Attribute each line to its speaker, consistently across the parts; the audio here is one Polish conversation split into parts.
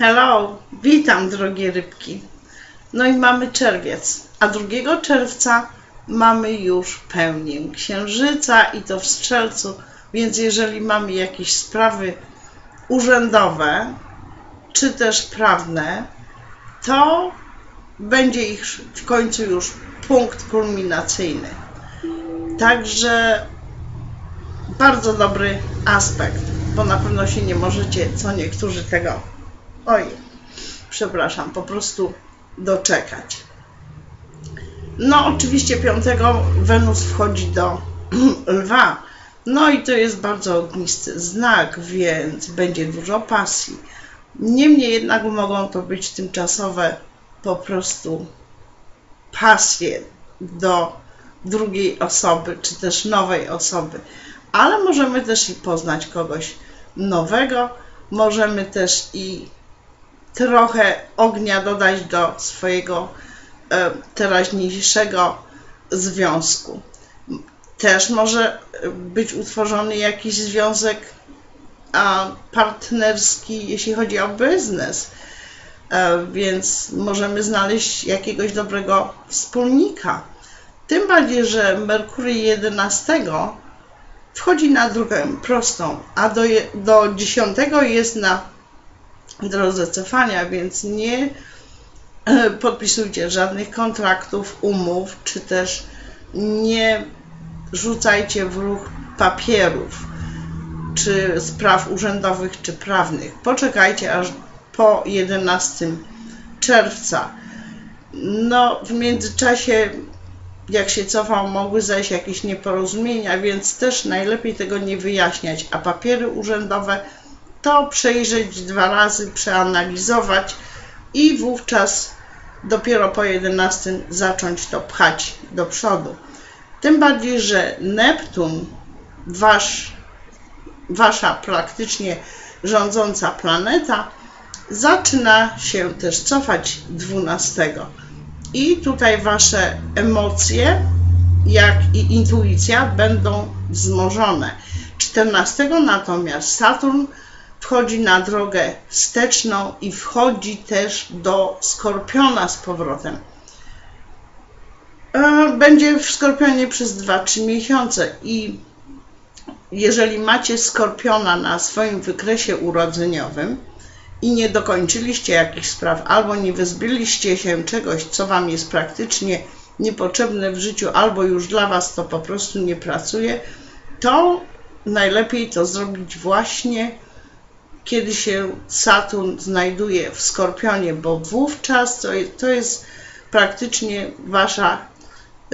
Speaker 1: Hello, witam drogie rybki. No i mamy czerwiec, a 2 czerwca mamy już pełnię księżyca i to w strzelcu, więc jeżeli mamy jakieś sprawy urzędowe czy też prawne, to będzie ich w końcu już punkt kulminacyjny. Także bardzo dobry aspekt, bo na pewno się nie możecie, co niektórzy tego, oj, przepraszam, po prostu doczekać. No, oczywiście 5 Wenus wchodzi do Lwa. No i to jest bardzo ognisty znak, więc będzie dużo pasji. Niemniej jednak mogą to być tymczasowe po prostu pasje do drugiej osoby, czy też nowej osoby. Ale możemy też i poznać kogoś nowego, możemy też i trochę ognia dodać do swojego e, teraźniejszego związku. Też może być utworzony jakiś związek partnerski, jeśli chodzi o biznes, e, więc możemy znaleźć jakiegoś dobrego wspólnika. Tym bardziej, że Merkury 11 wchodzi na drogę prostą, a do, do 10 jest na drodze cofania, więc nie e, podpisujcie żadnych kontraktów, umów, czy też nie rzucajcie w ruch papierów, czy spraw urzędowych, czy prawnych. Poczekajcie aż po 11 czerwca. No, w międzyczasie, jak się cofał, mogły zajść jakieś nieporozumienia, więc też najlepiej tego nie wyjaśniać, a papiery urzędowe to przejrzeć dwa razy, przeanalizować i wówczas dopiero po 11 zacząć to pchać do przodu. Tym bardziej, że Neptun, wasz, wasza praktycznie rządząca planeta, zaczyna się też cofać 12. I tutaj wasze emocje, jak i intuicja będą wzmożone. 14 natomiast Saturn wchodzi na drogę wsteczną i wchodzi też do Skorpiona z powrotem. E, będzie w Skorpionie przez 2-3 miesiące i jeżeli macie Skorpiona na swoim wykresie urodzeniowym i nie dokończyliście jakichś spraw albo nie wyzbyliście się czegoś, co Wam jest praktycznie niepotrzebne w życiu, albo już dla Was to po prostu nie pracuje, to najlepiej to zrobić właśnie kiedy się Saturn znajduje w Skorpionie, bo wówczas to, jest praktycznie wasza,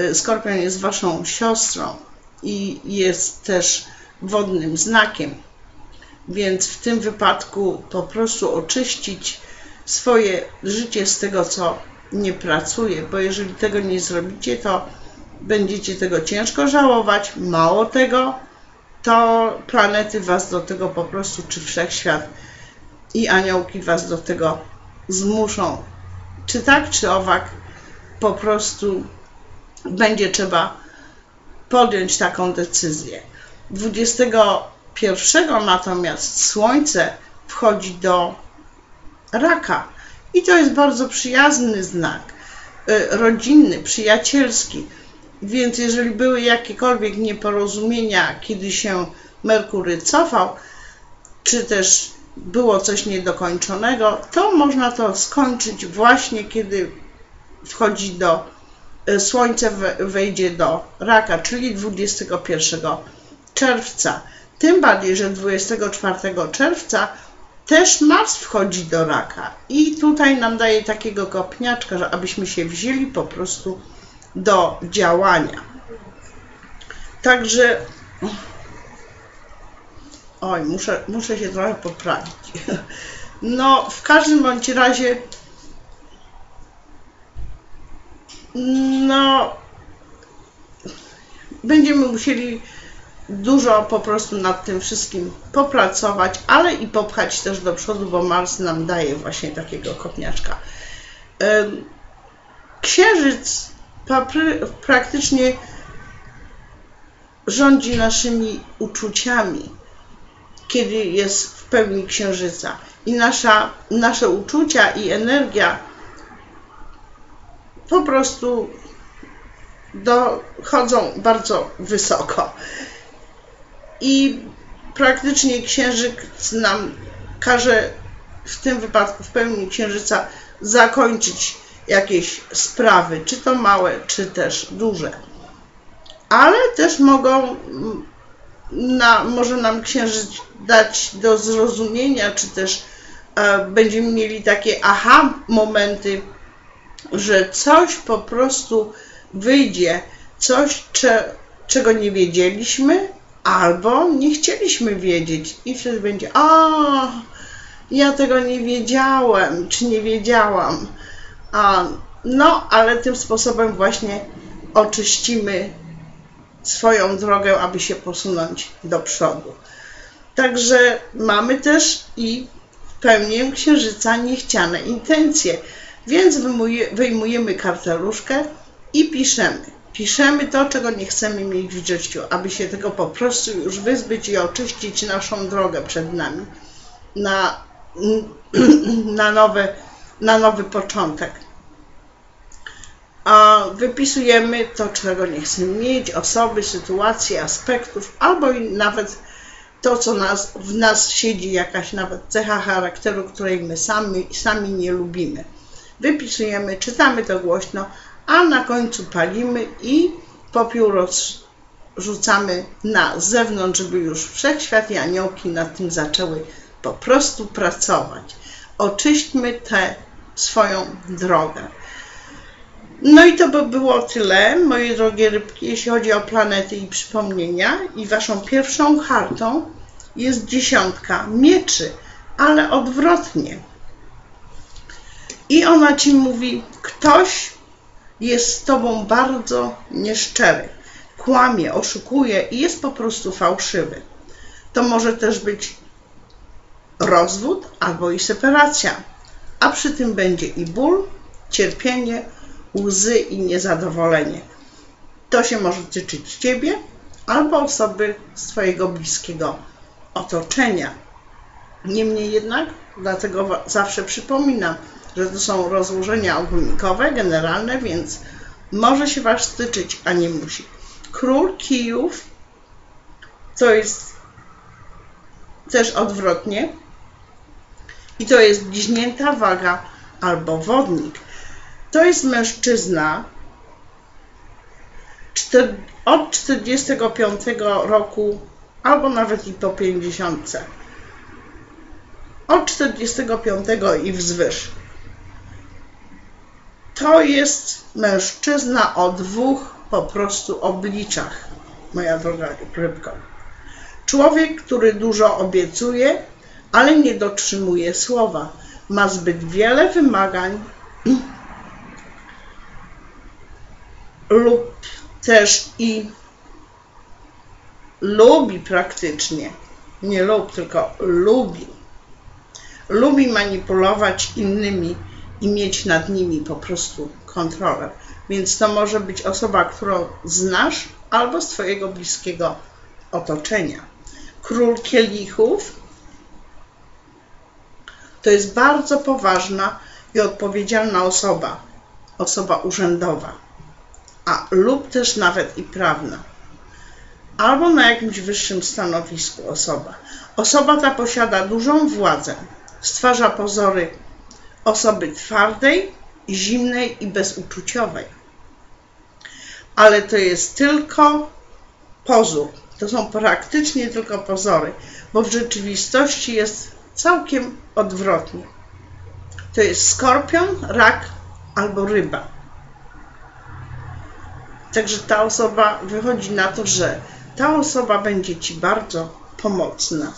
Speaker 1: y, Skorpion jest waszą siostrą i jest też wodnym znakiem. Więc w tym wypadku po prostu oczyścić swoje życie z tego, co nie pracuje, bo jeżeli tego nie zrobicie, to będziecie tego ciężko żałować. Mało tego, to planety Was do tego po prostu, czy wszechświat i aniołki Was do tego zmuszą. Czy tak, czy owak, po prostu będzie trzeba podjąć taką decyzję. 21 natomiast Słońce wchodzi do raka i to jest bardzo przyjazny znak, y, rodzinny, przyjacielski więc jeżeli były jakiekolwiek nieporozumienia, kiedy się Merkury cofał, czy też było coś niedokończonego, to można to skończyć właśnie kiedy wchodzi do e, Słońce wejdzie do raka, czyli 21 czerwca. Tym bardziej, że 24 czerwca też Mars wchodzi do raka. I tutaj nam daje takiego kopniaczka, że abyśmy się wzięli po prostu do działania. Także oj, muszę, muszę się trochę poprawić. No, w każdym bądź razie no będziemy musieli dużo po prostu nad tym wszystkim popracować, ale i popchać też do przodu, bo Mars nam daje właśnie takiego kopniaczka. Księżyc praktycznie rządzi naszymi uczuciami, kiedy jest w pełni księżyca. i nasza, nasze uczucia i energia po prostu dochodzą bardzo wysoko. I praktycznie księżyc nam każe w tym wypadku w pełni księżyca zakończyć jakieś sprawy, czy to małe, czy też duże. Ale też mogą na, może nam księżyc dać do zrozumienia, czy też e, będziemy mieli takie aha momenty, że coś po prostu wyjdzie, coś, cze, czego nie wiedzieliśmy, albo nie chcieliśmy wiedzieć i wtedy będzie, a ja tego nie wiedziałem, czy nie wiedziałam. A, no, ale tym sposobem właśnie oczyścimy swoją drogę, aby się posunąć do przodu. Także mamy też i w pełni księżyca niechciane intencje, więc wyjmujemy karteluszkę i piszemy. Piszemy to, czego nie chcemy mieć w życiu, aby się tego po prostu już wyzbyć i oczyścić naszą drogę przed nami na, na, nowe, na nowy początek. A wypisujemy to, czego nie chcemy mieć, osoby, sytuacje, aspektów, albo nawet to, co nas, w nas siedzi, jakaś nawet cecha charakteru, której my sami, sami nie lubimy. Wypisujemy, czytamy to głośno, a na końcu palimy i popiół rozrzucamy na zewnątrz, żeby już wszechświat i aniołki nad tym zaczęły po prostu pracować. Oczyśćmy tę swoją drogę. No i to by było tyle, moje drogie rybki, jeśli chodzi o planety i przypomnienia. I waszą pierwszą kartą jest dziesiątka mieczy, ale odwrotnie. I ona ci mówi, ktoś jest z tobą bardzo nieszczery, kłamie, oszukuje i jest po prostu fałszywy. To może też być rozwód albo i separacja, a przy tym będzie i ból, cierpienie, łzy i niezadowolenie. To się może tyczyć ciebie albo osoby z twojego bliskiego otoczenia. Niemniej jednak, dlatego zawsze przypominam, że to są rozłożenia ogólnikowe, generalne, więc może się Was tyczyć, a nie musi. Król kijów to jest też odwrotnie i to jest bliźnięta waga albo wodnik. To jest mężczyzna od 45 roku albo nawet i po 50. Od 45 i wzwyż. To jest mężczyzna o dwóch po prostu obliczach, moja droga rybko. Człowiek, który dużo obiecuje, ale nie dotrzymuje słowa. Ma zbyt wiele wymagań lub też i lubi praktycznie, nie lub, tylko lubi. Lubi manipulować innymi i mieć nad nimi po prostu kontrolę. Więc to może być osoba, którą znasz albo z Twojego bliskiego otoczenia. Król kielichów to jest bardzo poważna i odpowiedzialna osoba, osoba urzędowa, a lub też nawet i prawna, albo na jakimś wyższym stanowisku osoba. Osoba ta posiada dużą władzę, stwarza pozory osoby twardej, zimnej i bezuczuciowej. Ale to jest tylko pozór. To są praktycznie tylko pozory, bo w rzeczywistości jest całkiem odwrotnie. To jest skorpion, rak albo ryba. Także ta osoba wychodzi na to, że ta osoba będzie ci bardzo pomocna.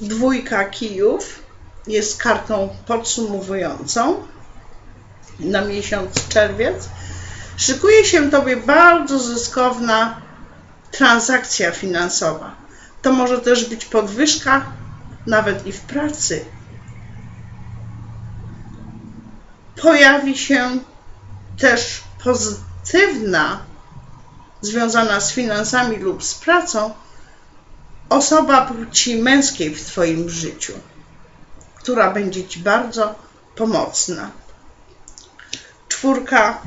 Speaker 1: Dwójka kijów jest kartą podsumowującą na miesiąc czerwiec. Szykuje się Tobie bardzo zyskowna transakcja finansowa. To może też być podwyżka nawet i w pracy. Pojawi się też pozytywna, związana z finansami lub z pracą, osoba płci męskiej w Twoim życiu która będzie Ci bardzo pomocna. Czwórka,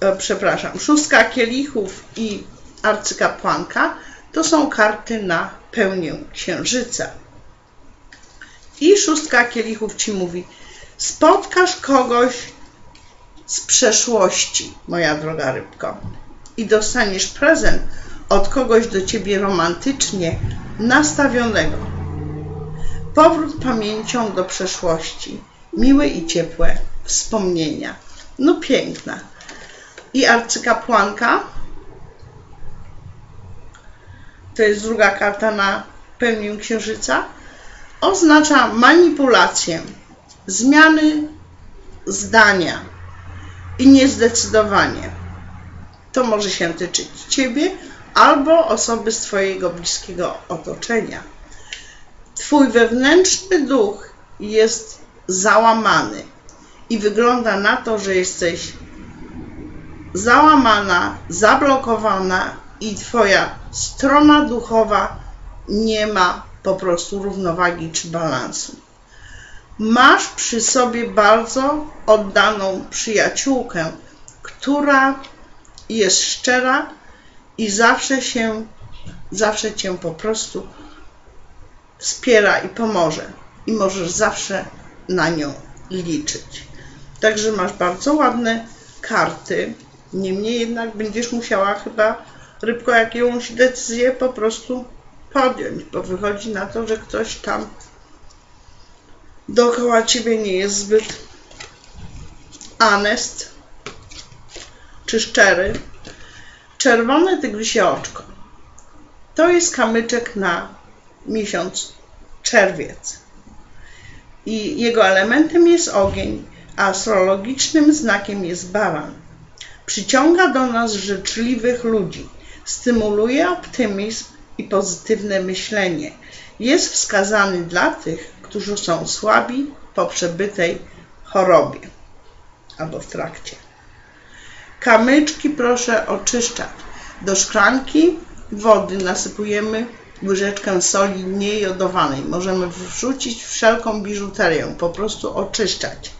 Speaker 1: e, przepraszam, szóstka kielichów i arcykapłanka to są karty na pełnię księżyca. I szóstka kielichów Ci mówi, spotkasz kogoś z przeszłości, moja droga rybko, i dostaniesz prezent od kogoś do Ciebie romantycznie nastawionego. Powrót pamięcią do przeszłości, miłe i ciepłe wspomnienia. No piękna. I arcykapłanka to jest druga karta na pełnię księżyca, oznacza manipulację, zmiany zdania i niezdecydowanie. To może się tyczyć Ciebie albo osoby z Twojego bliskiego otoczenia. Twój wewnętrzny duch jest załamany i wygląda na to, że jesteś załamana, zablokowana i Twoja strona duchowa nie ma po prostu równowagi czy balansu. Masz przy sobie bardzo oddaną przyjaciółkę, która jest szczera i zawsze się, zawsze cię po prostu wspiera i pomoże. I możesz zawsze na nią liczyć. Także masz bardzo ładne karty. Niemniej jednak będziesz musiała chyba rybko jakąś decyzję po prostu podjąć, bo wychodzi na to, że ktoś tam dookoła ciebie nie jest zbyt honest czy szczery. Czerwone tygrysie oczko. To jest kamyczek na miesiąc czerwiec. I jego elementem jest ogień, a astrologicznym znakiem jest baran. Przyciąga do nas życzliwych ludzi, stymuluje optymizm i pozytywne myślenie. Jest wskazany dla tych, którzy są słabi po przebytej chorobie albo w trakcie. Kamyczki proszę oczyszczać. Do szklanki wody nasypujemy łyżeczkę soli niejodowanej. Możemy wrzucić wszelką biżuterię, po prostu oczyszczać.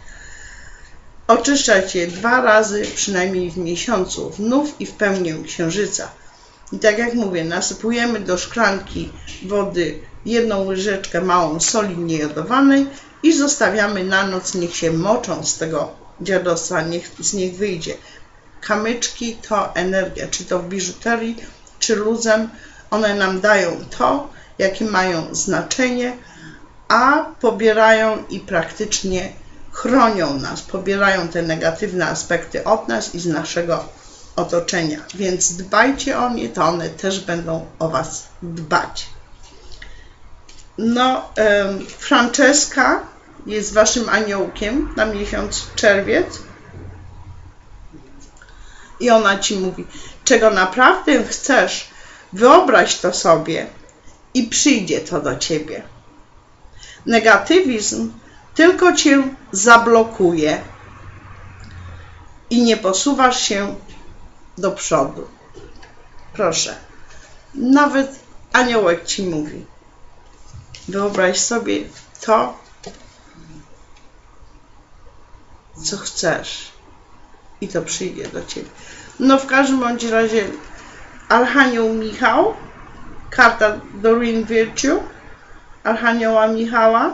Speaker 1: Oczyszczać je dwa razy przynajmniej w miesiącu, wnów i w pełnię księżyca. I tak jak mówię, nasypujemy do szklanki wody jedną łyżeczkę małą soli niejodowanej i zostawiamy na noc, niech się moczą z tego dziadostwa, niech z nich wyjdzie. Kamyczki to energia, czy to w biżuterii, czy luzem, one nam dają to, jakie mają znaczenie, a pobierają i praktycznie chronią nas, pobierają te negatywne aspekty od nas i z naszego otoczenia. Więc dbajcie o nie, to one też będą o Was dbać. No, um, Franceska jest Waszym aniołkiem na miesiąc czerwiec i ona Ci mówi, czego naprawdę chcesz, wyobraź to sobie i przyjdzie to do Ciebie. Negatywizm tylko Cię zablokuje i nie posuwasz się do przodu. Proszę, nawet aniołek Ci mówi. Wyobraź sobie to, co chcesz i to przyjdzie do Ciebie. No w każdym bądź razie Archanioł Michał, karta Doreen Virtue, Archanioła Michała,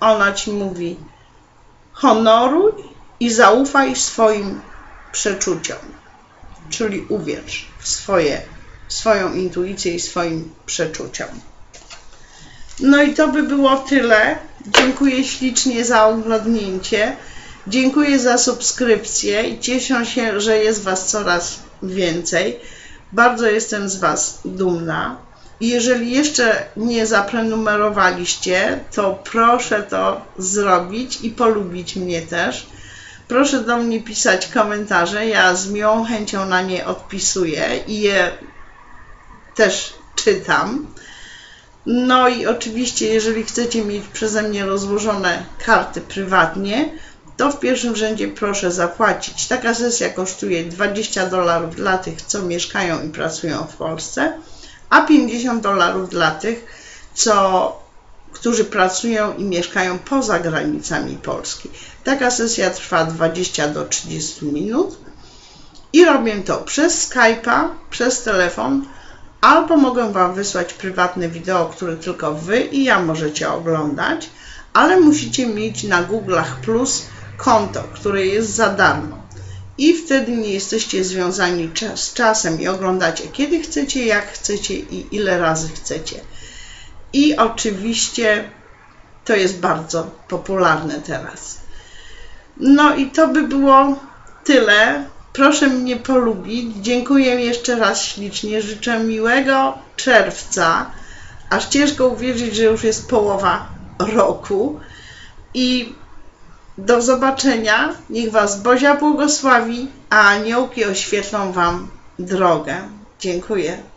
Speaker 1: ona Ci mówi honoruj i zaufaj swoim przeczuciom, czyli uwierz w swoje, swoją intuicję i swoim przeczuciom. No i to by było tyle. Dziękuję ślicznie za oglądnięcie. Dziękuję za subskrypcję i cieszę się, że jest Was coraz więcej. Bardzo jestem z Was dumna. I jeżeli jeszcze nie zaprenumerowaliście, to proszę to zrobić i polubić mnie też. Proszę do mnie pisać komentarze. Ja z miłą chęcią na nie odpisuję i je też czytam. No i oczywiście, jeżeli chcecie mieć przeze mnie rozłożone karty prywatnie, to w pierwszym rzędzie proszę zapłacić. Taka sesja kosztuje 20 dolarów dla tych, co mieszkają i pracują w Polsce, a 50 dolarów dla tych, co, którzy pracują i mieszkają poza granicami Polski. Taka sesja trwa 20 do 30 minut i robię to przez Skype'a, przez telefon, albo mogę Wam wysłać prywatne wideo, które tylko Wy i ja możecie oglądać, ale musicie mieć na Google'ach Plus konto, które jest za darmo. I wtedy nie jesteście związani z czasem i oglądacie kiedy chcecie, jak chcecie i ile razy chcecie. I oczywiście to jest bardzo popularne teraz. No i to by było tyle. Proszę mnie polubić. Dziękuję jeszcze raz ślicznie. Życzę miłego czerwca. Aż ciężko uwierzyć, że już jest połowa roku. I do zobaczenia. Niech Was Bozia błogosławi, a aniołki oświetlą Wam drogę. Dziękuję.